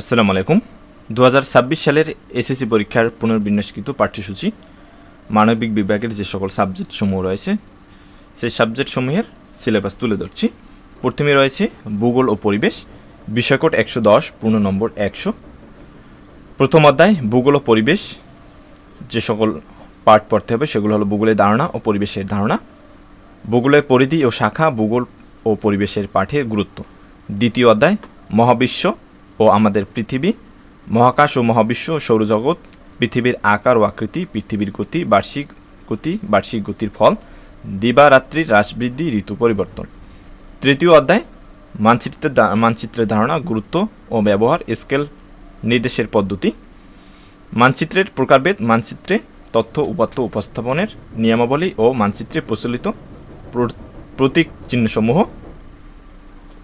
আসসালামু আলাইকুম। দু হাজার ছাব্বিশ সালের এসএসসি পরীক্ষার পুনর্বিন্যাসকৃত পাঠ্যসূচি, মানবিক বিভাগের যে সকল সাবজেক্ট সমূহ রয়েছে, সেই সাবজেক্ট সমূহের সিলেবাস তুলে ধরছি। প্রথমে রয়েছে ভূগোল ও পরিবেশ বিষয়কোট একশো দশ, পূর্ণ নম্বর একশো। প্রথম অধ্যায়, ভূগোল ও পরিবেশ, যে সকল পাঠ পড়তে হবে সেগুলো হলো ভূগোলের ধারণা ও পরিবেশের ধারণা। ভূগোলের পরিধি ও শাখা ভূগোল ও পরিবেশের পাঠের গুরুত্ব। দ্বিতীয় অধ্যায়, মহাবিশ্ব ও আমাদের পৃথিবী, মহাকাশ ও মহাবিশ্ব সৌরজগৎ, পৃথিবীর আকার ও আকৃতি, পৃথিবীর গতি, বার্ষিক গতি, বার্ষিক গতির ফল দিবারাত্রির হ্রাসবৃদ্ধি ঋতু পরিবর্তন। তৃতীয় অধ্যায়, মানচিত্রের মানচিত্রের ধারণা, গুরুত্ব ও ব্যবহার, স্কেল নির্দেশের পদ্ধতি। মানচিত্রের প্রকারভেদ, মানচিত্রে তথ্য, উপাত্ত উপস্থাপনের নিয়মাবলী ও মানচিত্রে প্রচলিত প্রতীক চিহ্নসমূহ।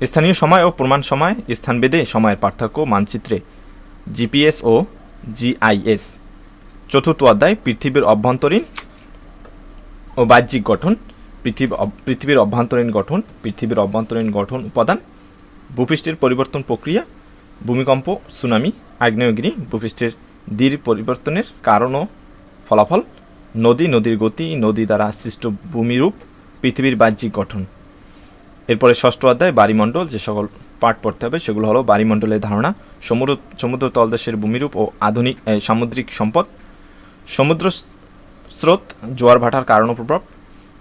স্থানীয় সময় ও প্রমাণ সময়, স্থানভেদে সময়ের পার্থক্য মানচিত্রে, জিপিএস ও জিআইএস। চতুর্থ অধ্যায়, পৃথিবীর অভ্যন্তরীণ ও বাহ্যিক গঠন, পৃথিবী, পৃথিবীর অভ্যন্তরীণ গঠন, পৃথিবীর অভ্যন্তরীণ গঠন উপাদান, ভূপৃষ্ঠের পরিবর্তন প্রক্রিয়া, ভূমিকম্প, সুনামি, আগ্নেয়গিরি, ভূপৃষ্ঠের দীর পরিবর্তনের কারণ ও ফলাফল, নদী, নদীর গতি, নদী দ্বারা সৃষ্ট ভূমিরূপ, পৃথিবীর বাহ্যিক গঠন। এরপরে ষষ্ঠ অধ্যায় বাড়িমণ্ডল যে সকল পাঠ পড়তে হবে, সেগুলো হলো বাড়িমণ্ডলের ধারণা, সমুদ্র সমুদ্র তলদেশের ভূমিরূপ ও আধুনিক সামুদ্রিক সম্পদ, সমুদ্র স্রোত, জোয়ার ভাটার কারণ প্রভাব,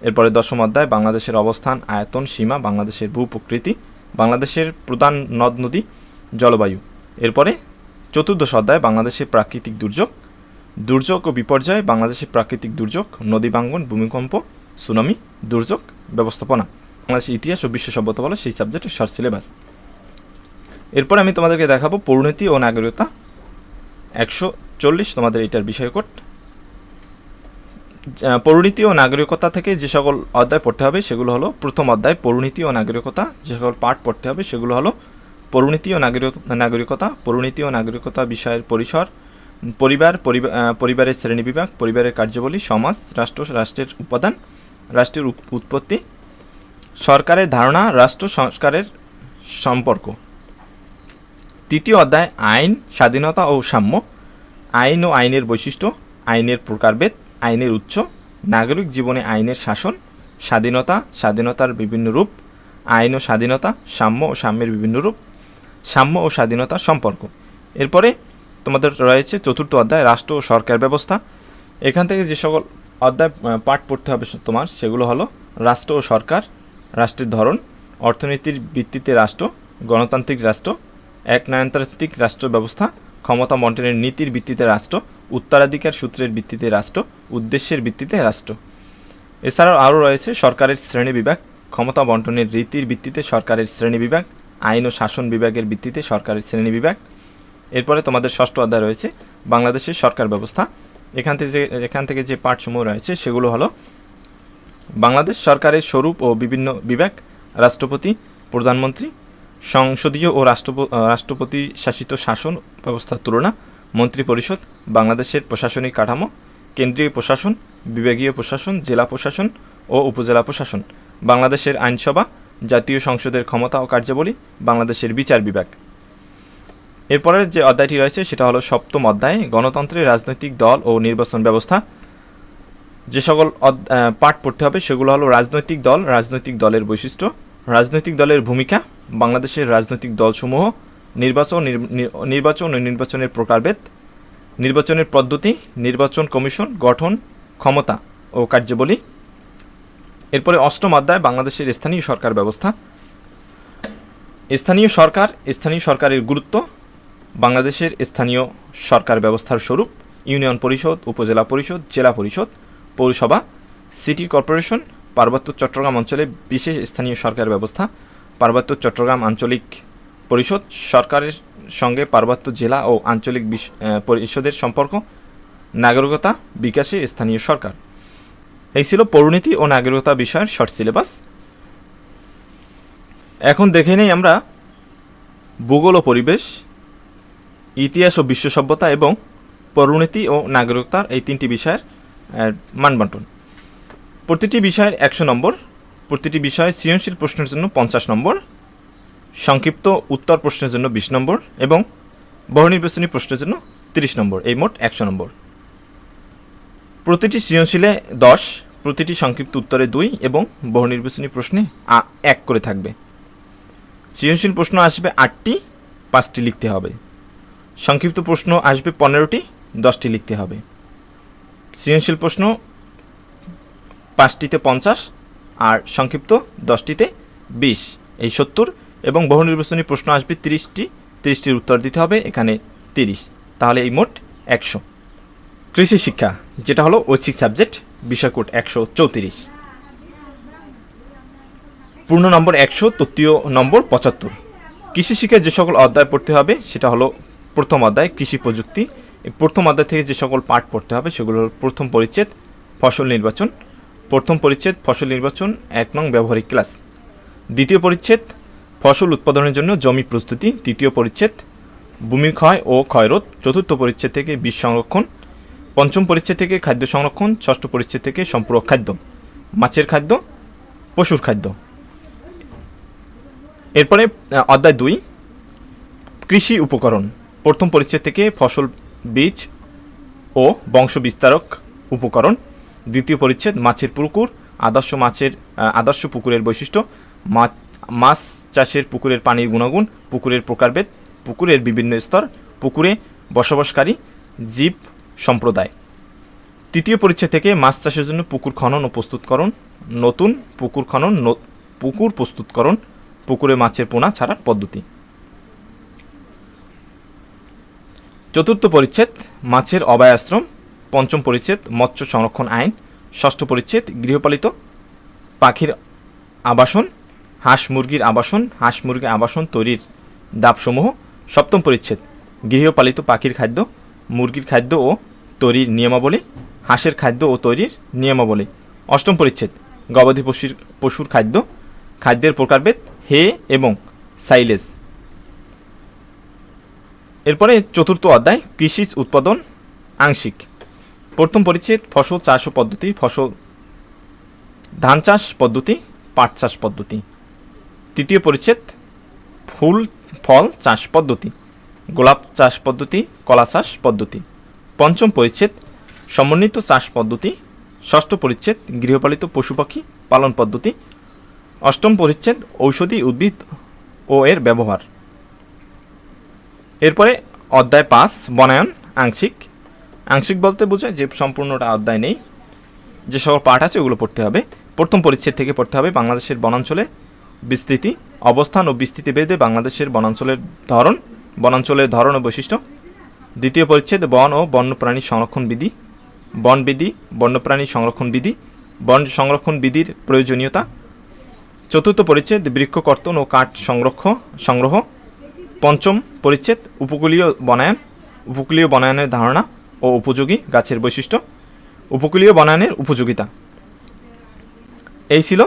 এরপরে দশম অধ্যায়, বাংলাদেশের অবস্থান, আয়তন, সীমা, বাংলাদেশের ভূ প্রকৃতি বাংলাদেশের প্রধান নদ নদী, জলবায়ু, এরপরে চতুর্দশ অধ্যায়, বাংলাদেশের প্রাকৃতিক দুর্যোগ দুর্যোগ ও বিপর্যয়, বাংলাদেশের প্রাকৃতিক দুর্যোগ, নদী ভাঙ্গন, ভূমিকম্প, সুনামি, দুর্যোগ, ব্যবস্থাপনা। বাংলাদেশের ইতিহাস ও বিশ্ব সভ্যতা বলো, সেই সাবজেক্টের শর্ট সিলেবাস এরপর আমি তোমাদেরকে দেখাবো পরিণতি ও নাগরিকতা। একশো চল্লিশ তোমাদের এটার বিষয়কোট পরিণতি ও নাগরিকতা থেকে যে সকল অধ্যায় পড়তে হবে, সেগুলো হলো প্রথম অধ্যায়, পরিণতি ও নাগরিকতা। যে সকল পাঠ পড়তে হবে, সেগুলো হলো পরিণতি ও নাগরিকতা নাগরিকতা, পরিণতি ও নাগরিকতা বিষয়ের পরিসর, পরিবার পরিবারের শ্রেণীবিভাগ পরিবারের কার্যাবলী, সমাজ, রাষ্ট্র, রাষ্ট্রের উপাদান, রাষ্ট্রের উৎপত্তি সরকারের ধারণা, রাষ্ট্র সংস্কারের সম্পর্ক। তৃতীয় অধ্যায়, আইন, স্বাধীনতা ও সাম্য। আইন ও আইনের বৈশিষ্ট্য, আইনের প্রকারভেদ, আইনের উৎস, নাগরিক জীবনে আইনের শাসন, স্বাধীনতা, স্বাধীনতার বিভিন্ন রূপ, আইন ও স্বাধীনতা, সাম্য ও সাম্যের বিভিন্ন রূপ, সাম্য ও স্বাধীনতার সম্পর্ক। এরপরে তোমাদের রয়েছে চতুর্থ অধ্যায়, রাষ্ট্র ও সরকার ব্যবস্থা। এখান থেকে যে সকল অধ্যায় পাঠ পড়তে হবে তোমার, সেগুলো হলো রাষ্ট্র ও সরকার রাষ্ট্রের ধরন, অর্থনীতির ভিত্তিতে রাষ্ট্র, গণতান্ত্রিক রাষ্ট্র এক নয়নতান্ত্রিক রাষ্ট্র ব্যবস্থা, ক্ষমতা বন্টনের নীতির ভিত্তিতে রাষ্ট্র, উত্তরাধিকার সূত্রের ভিত্তিতে রাষ্ট্র, উদ্দেশ্যের ভিত্তিতে রাষ্ট্র। এছাড়াও আরও রয়েছে সরকারের শ্রেণি বিভাগ, ক্ষমতা বন্টনের রীতির ভিত্তিতে সরকারের শ্রেণি বিভাগ, আইন ও শাসন বিভাগের ভিত্তিতে সরকারের শ্রেণি বিভাগ। এরপরে তোমাদের ষষ্ঠ অধ্যায় রয়েছে, বাংলাদেশের সরকার ব্যবস্থা। এখান থেকে এখান থেকে যে পাঠসমূহ রয়েছে, সেগুলো হলো বাংলাদেশ সরকারের স্বরূপ ও বিভিন্ন বিভাগ, রাষ্ট্রপতি, প্রধানমন্ত্রী, সংসদীয় ও রাষ্ট্রপ- রাষ্ট্রপতি শাসিত শাসন ব্যবস্থার তুলনা, মন্ত্রিপরিষদ, বাংলাদেশের প্রশাসনিক কাঠামো, কেন্দ্রীয় প্রশাসন, বিভাগীয় প্রশাসন, জেলা প্রশাসন ও উপজেলা প্রশাসন, বাংলাদেশের আইনসভা, জাতীয় সংসদের ক্ষমতা ও কার্যাবলী, বাংলাদেশের বিচার বিভাগ। এরপরের যে অধ্যায়টি রয়েছে, সেটা হলো সপ্তম অধ্যায়, গণতন্ত্রের রাজনৈতিক দল ও নির্বাচন ব্যবস্থা। যে সকল পাঠ পড়তে হবে সেগুলো হলো রাজনৈতিক দল, রাজনৈতিক দলের বৈশিষ্ট্য, রাজনৈতিক দলের ভূমিকা, বাংলাদেশের রাজনৈতিক দলসমূহ, নির্বাচন নির্বাচন ও নির্বাচনের প্রকারভেদ, নির্বাচনের পদ্ধতি, নির্বাচন কমিশন, গঠন, ক্ষমতা ও কার্যাবলী। এরপরে অষ্টম অধ্যায়, বাংলাদেশের স্থানীয় সরকার ব্যবস্থা। স্থানীয় সরকার, স্থানীয় সরকারের গুরুত্ব, বাংলাদেশের স্থানীয় সরকার ব্যবস্থার স্বরূপ, ইউনিয়ন পরিষদ, উপজেলা পরিষদ, জেলা পরিষদ পৌরসভা, সিটি কর্পোরেশন, পার্বত্য চট্টগ্রাম অঞ্চলে বিশেষ স্থানীয় সরকার ব্যবস্থা, পার্বত্য চট্টগ্রাম আঞ্চলিক পরিষদ, সরকারের সঙ্গে পার্বত্য জেলা ও আঞ্চলিক পরিষদের সম্পর্ক, নাগরিকতা বিকাশে স্থানীয় সরকার। এই ছিল পরিণতি ও নাগরিকতা বিষয়ের শর্ট সিলেবাস। এখন দেখে নেই আমরা ভূগোল ও পরিবেশ, ইতিহাস ও বিশ্ব সভ্যতা এবং পরিণতি ও নাগরিকতার এই তিনটি বিষয়ের মানবন্টন। প্রতিটি বিষয়ের একশো নম্বর, প্রতিটি বিষয়ে সৃজনশীল প্রশ্নের জন্য পঞ্চাশ নম্বর, সংক্ষিপ্ত উত্তর প্রশ্নের জন্য বিশ নম্বর এবং বহু নির্বাচনী প্রশ্নের জন্য তিরিশ নম্বর, এই মোট একশো নম্বর। প্রতিটি সৃজনশীলে দশ, প্রতিটি সংক্ষিপ্ত উত্তরে দুই এবং বহু নির্বাচনী প্রশ্নে এক করে থাকবে। সৃজনশীল প্রশ্ন আসবে আটটি, পাঁচটি লিখতে হবে। সংক্ষিপ্ত প্রশ্ন আসবে পনেরোটি, দশটি লিখতে হবে। সৃজনশীল প্রশ্ন, পাঁচটিতে পঞ্চাশ আর সংক্ষিপ্ত দশটিতে বিশ। এই সত্তর এবং বহু নির্বাচনী প্রশ্ন আসবে তিরিশটি, তিরিশটির উত্তর দিতে হবে এখানে তিরিশ। তাহলে এই মোট একশো। কৃষি শিক্ষা, যেটা হলো ঐচ্ছিক সাবজেক্ট, বিষয়কোট একশো চৌত্রিশ। পূর্ণ নম্বর একশো, তৃতীয় নম্বর পঁচাত্তর। কৃষি শিক্ষায় যে সকল অধ্যায় পড়তে হবে, সেটা হলো প্রথম অধ্যায়, কৃষি প্রযুক্তি। প্রথম অধ্যায় থেকে যে সকল পাঠ পড়তে হবে সেগুলো হলো প্রথম পরিচ্ছেদ, ফসল নির্বাচন। প্রথম পরিচ্ছেদ, ফসল নির্বাচন, এক নং ব্যবহারিক ক্লাস। দ্বিতীয় পরিচ্ছেদ, ফসল উৎপাদনের জন্য জমি প্রস্তুতি। তৃতীয় পরিচ্ছেদ, ভূমি ক্ষয় ও ক্ষয়রোধ চতুর্থ পরিচ্ছেদ থেকে বীজ সংরক্ষণ। পঞ্চম পরিচ্ছেদ থেকে খাদ্য সংরক্ষণ। ষষ্ঠ পরিচ্ছেদ থেকে সম্পূরক খাদ্য। মাছের খাদ্য, পশুর খাদ্য। এরপরে অধ্যায় দুই, কৃষি উপকরণ। প্রথম পরিচ্ছেদ থেকে ফসল বীজ ও বংশ বিস্তারক উপকরণ। দ্বিতীয় পরিচ্ছেদ, মাছের পুকুর, আদর্শ মাছের আদর্শ পুকুরের বৈশিষ্ট্য মাছ মাছ চাষের পুকুরের পানির গুণাগুণ, পুকুরের প্রকারভেদ, পুকুরের বিভিন্ন স্তর, পুকুরে বসবাসকারী জীব সম্প্রদায়। তৃতীয় পরিচ্ছেদ থেকে মাছ চাষের জন্য পুকুর খনন ও প্রস্তুতকরণ নতুন পুকুর খনন পুকুর প্রস্তুতকরণ পুকুরে মাছের পোনা ছাড়ার পদ্ধতি। চতুর্থ পরিচ্ছেদ, মাছের অভয়াশ্রম পঞ্চম পরিচ্ছেদ, মৎস্য সংরক্ষণ আইন, ষষ্ঠ পরিচ্ছেদ, গৃহপালিত, পাখির আবাসন, হাঁস মুরগির আবাসন, হাঁস মুরগির আবাসন তৈরির দাবসমূহ সপ্তম পরিচ্ছেদ, গৃহপালিত পাখির খাদ্য, মুরগির খাদ্য ও তৈরির নিয়মাবলী, হাঁসের খাদ্য ও তৈরির নিয়মাবলী। অষ্টম পরিচ্ছেদ, গবাদি পশুর পশুর খাদ্য, খাদ্যের প্রকারভেদ, হে এবং সাইলেজ। এরপরে চতুর্থ অধ্যায় কৃষি উৎপাদন, আংশিক। প্রথম পরিচ্ছেদ, ফসল চাষ পদ্ধতি, ফসল ধান চাষ পদ্ধতি, পাট চাষ পদ্ধতি। তৃতীয় পরিচ্ছেদ, ফুল, ফল চাষ পদ্ধতি, গোলাপ চাষ পদ্ধতি, কলা চাষ পদ্ধতি। পঞ্চম পরিচ্ছেদ, সমন্বিত চাষ পদ্ধতি। ষষ্ঠ পরিচ্ছেদ, গৃহপালিত পশু পাখি পালন পদ্ধতি। অষ্টম পরিচ্ছেদ, ঔষধি উদ্ভিদ ও এর ব্যবহার। এরপরে অধ্যায় পাঁচ, বনায়ন, আংশিক। আংশিক বলতে বোঝায় যে সম্পূর্ণটা অধ্যায় নেই। যে সকল পাঠ আছে ওগুলো পড়তে হবে। প্রথম পরিচ্ছেদ থেকে পড়তে হবে বাংলাদেশের বনাঞ্চলে বিস্তৃতি, অবস্থান ও বিস্তৃতি ভেদে বাংলাদেশের বনাঞ্চলের ধরন বনাঞ্চলের ধরন ও বৈশিষ্ট্য। দ্বিতীয় পরিচ্ছেদ, বন ও বন্যপ্রাণী সংরক্ষণ বিধি। বন বিধি, বন্যপ্রাণী সংরক্ষণ বিধি, বন সংরক্ষণ বিধির প্রয়োজনীয়তা। চতুর্থ পরিচ্ছেদ বৃক্ষ কর্তন ও কাঠ সংরক্ষ, সংগ্রহ। পঞ্চম পরিচ্ছেদ, উপকূলীয় বনায়ন, উপকূলীয় বনায়নের ধারণা ও উপযোগী গাছের বৈশিষ্ট্য, উপকূলীয় বনায়নের উপযোগিতা। এই ছিল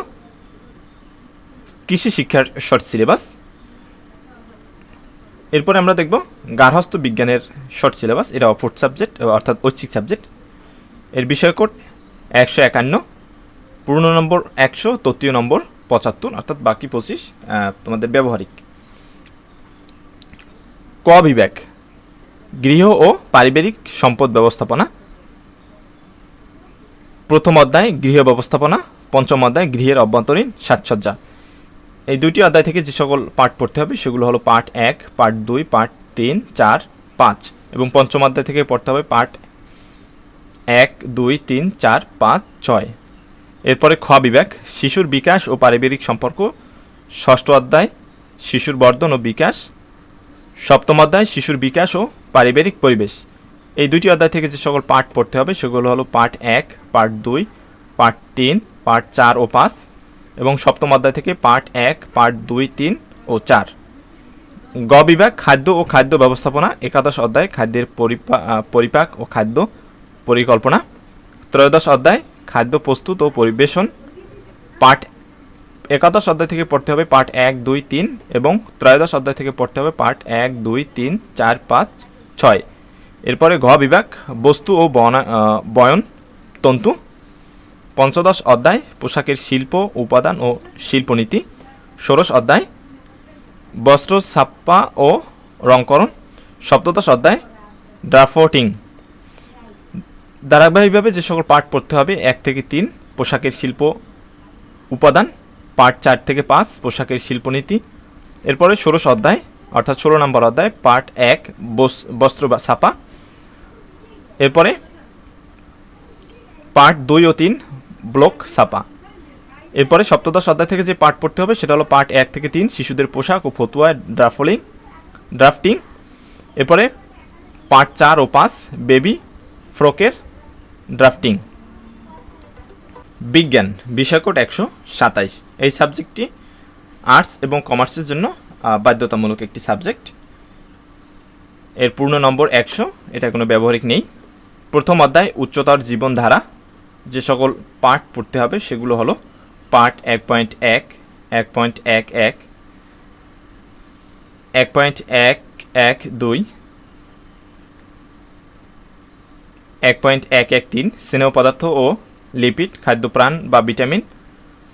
কৃষি শিক্ষার শর্ট সিলেবাস। এরপরে আমরা দেখব গার্হস্থ বিজ্ঞানের শর্ট সিলেবাস, এটা ফোর্থ সাবজেক্ট, অর্থাৎ ঐচ্ছিক সাবজেক্ট। এর বিষয়কোড একশো একান্ন, পূর্ণ নম্বর একশো তৃতীয় নম্বর পঁচাত্তর, অর্থাৎ বাকি পঁচিশ তোমাদের ব্যবহারিক। ক বিভাগ গৃহ ও পারিবারিক সম্পদ ব্যবস্থাপনা, প্রথম অধ্যায় গৃহ ব্যবস্থাপনা, পঞ্চম অধ্যায় গৃহের অভ্যন্তরীণ সাজসজ্জা। এই দুটি অধ্যায় থেকে যে সকল পাঠ পড়তে হবে, সেগুলো হলো পাঠ এক, পাঠ দুই, পাঠ তিন, চার, পাঁচ এবং পঞ্চম অধ্যায় থেকে পড়তে হবে পাঠ এক, দুই, তিন, চার, পাঁচ, ছয়। এরপরে খ বিভাগ শিশুর বিকাশ ও পারিবারিক সম্পর্ক, ষষ্ঠ অধ্যায়, শিশুর বর্ধন ও বিকাশ সপ্তম অধ্যায়, শিশুর বিকাশ ও পারিবারিক পরিবেশ। এই দুটি অধ্যায় থেকে যে সকল পাঠ পড়তে হবে, সেগুলো হলো পাঠ এক, পাঠ দুই, পাঠ তিন, পাঠ চার ও পাঁচ, এবং সপ্তম অধ্যায় থেকে পাঠ এক, পাঠ দুই, তিন ও চার। গ বিভাগ, খাদ্য ও খাদ্য ব্যবস্থাপনা, একাদশ অধ্যায়, খাদ্যের পরিপা পরিপাক ও খাদ্য পরিকল্পনা। ত্রয়োদশ অধ্যায়, খাদ্য প্রস্তুত ও পরিবেশন। পাঠ একাদশ অধ্যায় থেকে পড়তে হবে পাঠ এক, দুই, তিন এবং ত্রয়োদশ অধ্যায় থেকে পড়তে হবে পাঠ এক, দুই, তিন, চার, পাঁচ, ছয়। এরপরে ঘ বিভাগ, বস্তু ও বনা বয়ন, তন্তু, পঞ্চদশ অধ্যায়, পোশাকের শিল্প, উপাদান ও শিল্পনীতি, ষোড়শ অধ্যায়, বস্ত্র, ছাপ্পা ও রংকরণ, সপ্তদশ অধ্যায়, ড্রাফটিং। ধারাবাহিকভাবে যে সকল পাঠ পড়তে হবে, এক থেকে তিন, পোশাকের শিল্প, উপাদান পাঠ চার থেকে পাঁচ, পোশাকের শিল্পনীতি। এরপরে ষোড়শ অধ্যায়, অর্থাৎ ষোলো নম্বর অধ্যায়, পার্ট এক, বস- বস্ত্র ছাপা। এরপরে পার্ট দুই ও তিন, ব্লক ছাপা। এরপরে সপ্তদশ অধ্যায় থেকে যে পার্ট পড়তে হবে, সেটা হলো পার্ট এক থেকে তিন, শিশুদের পোশাক ও ফতুয়া ড্রাফলিং ড্রাফটিং এরপরে পার্ট চার ও পাঁচ বেবি ফ্রকের ড্রাফটিং বিজ্ঞান বিষয়কোড একশো সাতাইশ। এই সাবজেক্টটি আর্টস এবং কমার্সের জন্য বাধ্যতামূলক একটি সাবজেক্ট। এর পূর্ণ নম্বর একশো, এটা কোনো ব্যবহারিক নেই। প্রথম অধ্যায়, উচ্চতর জীবনধারা। যে সকল পার্ট পড়তে হবে, সেগুলো হলো পার্ট এক পয়েন্ট এক এক পয়েন্ট এক এক এক পয়েন্ট এক এক দুই, এক পয়েন্ট এক এক তিন, স্নেহ পদার্থ ও লিপিড, খাদ্যপ্রাণ বা ভিটামিন,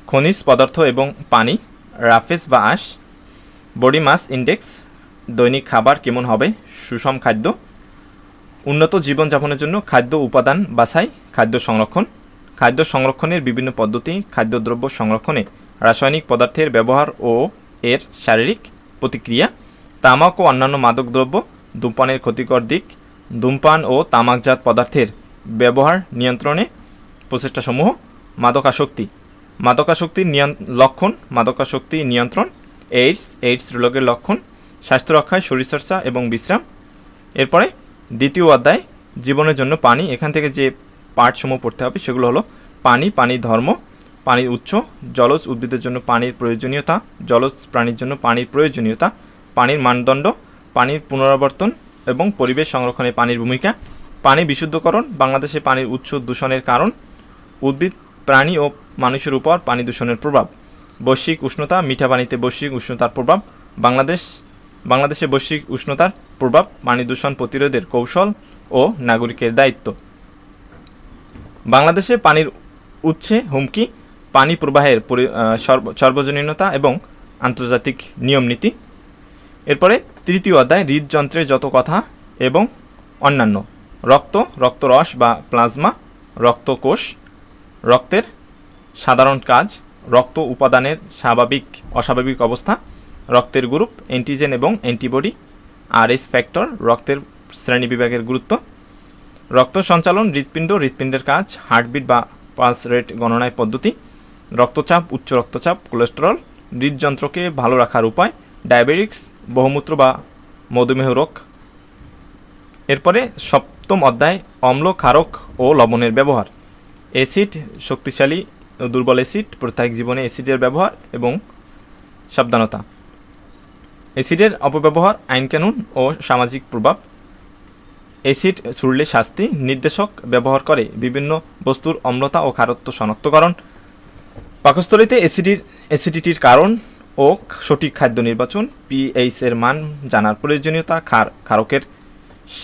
খনিজ পদার্থ এবং পানি, রাফেজ বা আঁশ, বডি মাস ইন্ডেক্স, দৈনিক খাবার কেমন হবে, সুষম খাদ্য, উন্নত জীবনযাপনের জন্য খাদ্য উপাদান বাছাই, খাদ্য সংরক্ষণ, খাদ্য সংরক্ষণের বিভিন্ন পদ্ধতি, খাদ্যদ্রব্য সংরক্ষণে রাসায়নিক পদার্থের ব্যবহার ও এর শারীরিক প্রতিক্রিয়া, তামাক ও অন্যান্য মাদকদ্রব্য ধূমপানের ক্ষতিকর দিক, ধূমপান ও তামাকজাত পদার্থের ব্যবহার নিয়ন্ত্রণে প্রচেষ্টাসমূহ, মাদকাসক্তি। মাদকাসক্তির লক্ষণ, মাদকাসক্তি নিয়ন্ত্রণ এইডস এইডস রোগের লক্ষণ, স্বাস্থ্য রক্ষায় শরীরচর্চা এবং বিশ্রাম। এরপরে দ্বিতীয় অধ্যায়, জীবনের জন্য পানি। এখান থেকে যে পাঠসমূহ পড়তে হবে সেগুলো হলো পানি, পানির ধর্ম, পানির উৎস, জলজ উদ্ভিদের জন্য পানির প্রয়োজনীয়তা, জলজ প্রাণীর জন্য পানির প্রয়োজনীয়তা, পানির মানদণ্ড, পানির পুনরাবর্তন এবং পরিবেশ সংরক্ষণে পানির ভূমিকা। পানি বিশুদ্ধকরণ, বাংলাদেশে পানির উৎস দূষণের কারণ উদ্ভিদ, প্রাণী ও মানুষের উপর পানি দূষণের প্রভাব। বৈশ্বিক উষ্ণতা, মিঠা পানিতে বৈশ্বিক উষ্ণতার প্রভাব। বাংলাদেশ, বাংলাদেশে বৈশ্বিক উষ্ণতার প্রভাব, পানি দূষণ প্রতিরোধের কৌশল ও নাগরিকের দায়িত্ব। বাংলাদেশে পানির উৎসে হুমকি, পানি প্রবাহের পরি- সর্বজনীনতা এবং আন্তর্জাতিক নিয়ম নীতি। এরপরে তৃতীয় অধ্যায়, হৃদযন্ত্রের যত কথা এবং অন্যান্য। রক্ত, রক্তরস বা প্লাজমা, রক্তকোষ রক্তের সাধারণ কাজ, রক্ত উপাদানের স্বাভাবিক, অস্বাভাবিক অবস্থা, রক্তের গ্রুপ অ্যান্টিজেন এবং অ্যান্টিবডি আর এস ফ্যাক্টর রক্তের শ্রেণীবিভাগের গুরুত্ব, রক্ত সঞ্চালন, হৃৎপিণ্ড, হৃৎপিণ্ডের কাজ হার্টবিট বা পালস রেট গণনায় পদ্ধতি, রক্তচাপ, উচ্চ রক্তচাপ কোলেস্টেরল হৃদযন্ত্রকে ভালো রাখার উপায় ডায়াবেটিক্স বহুমূত্র বা মধুমেহ রোগ। এরপরে সপ্তম অধ্যায় অম্ল ক্ষারক ও লবণের ব্যবহার। অ্যাসিড, শক্তিশালী ও দুর্বল অ্যাসিড, প্রত্যেক জীবনে অ্যাসিডের ব্যবহার এবং সাবধানতা। অ্যাসিডের অপব্যবহার, আইনকানুন ও সামাজিক প্রভাব। অ্যাসিড ছুড়লে শাস্তি, নির্দেশক ব্যবহার করে বিভিন্ন বস্তুর অম্লতা ও খারত্ব শনাক্তকরণ। পাকস্থলীতে অ্যাসিডির অ্যাসিডিটির কারণ ও সঠিক খাদ্য নির্বাচন পিএইচ এর মান জানার প্রয়োজনীয়তা ক্ষার ক্ষারকের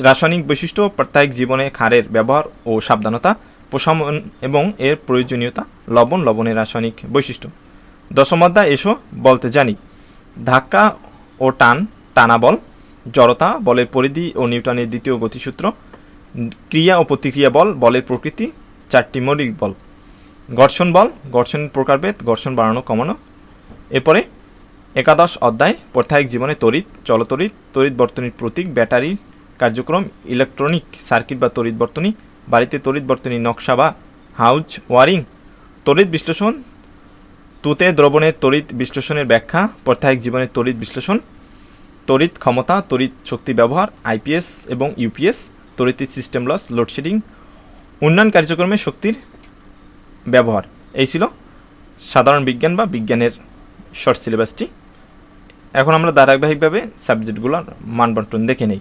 রাসায়নিক বৈশিষ্ট্য, প্রত্যেক জীবনে ক্ষারের ব্যবহার ও সাবধানতা। প্রশমন এবং এর প্রয়োজনীয়তা লবণ, লবণের রাসায়নিক বৈশিষ্ট্য। দশম অধ্যায় এসো, বলতে জানি। ধাক্কা ও টান, টানা বল, জড়তা, বলের পরিধি ও নিউটনের দ্বিতীয় গতিসূত্র, ক্রিয়া ও প্রতিক্রিয়া বল, বলের প্রকৃতি, চারটি মৌলিক বল। ঘর্ষণ বল ঘর্ষণের প্রকারভেদ, ঘর্ষণ বাড়ানো কমানো। এরপরে একাদশ অধ্যায়, প্রত্যায়িক জীবনে তড়িৎ, চলতড়িৎ, তড়িৎ বর্তনীর প্রতীক, ব্যাটারির কার্যক্রম, ইলেকট্রনিক সার্কিট বা তড়িৎ বর্তনী বাড়িতে তড়িৎ বর্তনী নকশা বা হাউজ ওয়ারিং। তড়িৎ বিশ্লেষণ, তুতে দ্রবণের তড়িৎ বিশ্লেষণের ব্যাখ্যা, প্রত্যায়িক জীবনের তড়িৎ বিশ্লেষণ, তড়িৎ ক্ষমতা, তড়িৎ শক্তি ব্যবহার, আইপিএস এবং ইউপিএস তড়িৎ সিস্টেম লস, লোডশেডিং, উন্নয়ন কার্যক্রমে শক্তির ব্যবহার। এই ছিল সাধারণ বিজ্ঞান বা বিজ্ঞানের শর্ট সিলেবাসটি। এখন আমরা ধারাবাহিকভাবে সাবজেক্টগুলোর মানবন্টন দেখে নেই।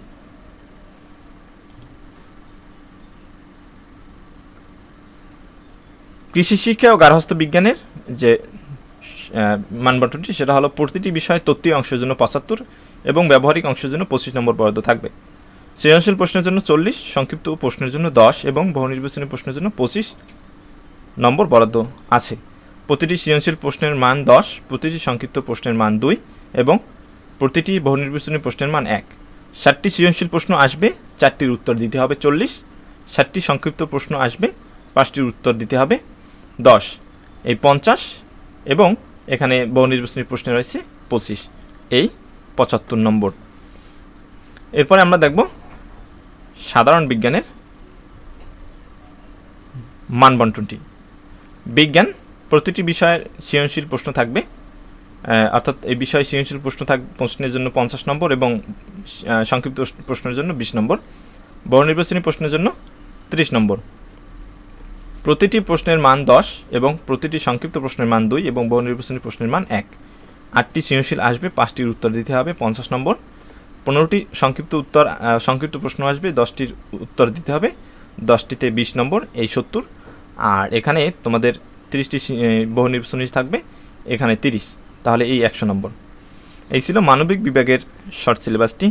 কৃষি শিক্ষা ও গার্হস্থ্য বিজ্ঞানের যে আহ, মানবন্টনটি সেটা হলো প্রতিটি বিষয় তত্ত্বীয় অংশের জন্য পঁচাত্তর এবং ব্যবহারিক অংশের জন্য পঁচিশ নম্বর বরাদ্দ থাকবে। সৃজনশীল প্রশ্নের জন্য চল্লিশ সংক্ষিপ্ত প্রশ্নের জন্য দশ এবং বহু নির্বাচনী প্রশ্নের জন্য পঁচিশ নম্বর বরাদ্দ আছে। প্রতিটি সৃজনশীল প্রশ্নের মান দশ প্রতিটি সংক্ষিপ্ত প্রশ্নের মান দুই এবং প্রতিটি বহুনির্বাচনী প্রশ্নের মান এক। ষাটটি সৃজনশীল প্রশ্ন আসবে চারটির উত্তর দিতে হবে চল্লিশ। ষাটটি সংক্ষিপ্ত প্রশ্ন আসবে পাঁচটির উত্তর দিতে হবে দশ। এই পঞ্চাশ এবং এখানে বহু নির্বাচনী প্রশ্নে রয়েছে পঁচিশ। এই পঁচাত্তর নম্বর। এরপরে আমরা দেখব সাধারণ বিজ্ঞানের মানবন্টনটি। বিজ্ঞান প্রতিটি বিষয়ের সৃজনশীল প্রশ্ন থাকবে অর্থাৎ এই বিষয়ে সৃজনশীল প্রশ্ন থাক, প্রশ্নের জন্য পঞ্চাশ নম্বর এবং সংক্ষিপ্ত প্রশ্নের জন্য বিশ নম্বর। বহু নির্বাচনী প্রশ্নের জন্য ত্রিশ নম্বর। প্রতিটি প্রশ্নের মান দশ এবং প্রতিটি সংক্ষিপ্ত প্রশ্নের মান দুই এবং বহু নির্বাচনী প্রশ্নের মান এক। আটটি সৃজনশীল আসবে, পাঁচটির উত্তর দিতে হবে, পঞ্চাশ নম্বর। পনেরোটি সংক্ষিপ্ত উত্তর সংক্ষিপ্ত প্রশ্ন আসবে, দশটির উত্তর দিতে হবে, দশটিতে বিশ নম্বর, এই সত্তর। আর এখানে তোমাদের তিরিশটি বহু নির্বাচনী থাকবে, এখানে তিরিশ। তাহলে এই একশো নম্বর। এই ছিল মানবিক বিভাগের শর্ট সিলেবাসটি।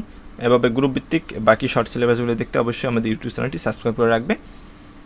এভাবে গ্রুপ ভিত্তিক বাকি শর্ট সিলেবাসগুলো দেখতে অবশ্যই আমাদের ইউটিউব চ্যানেলটি সাবস্ক্রাইব করে রাখবে।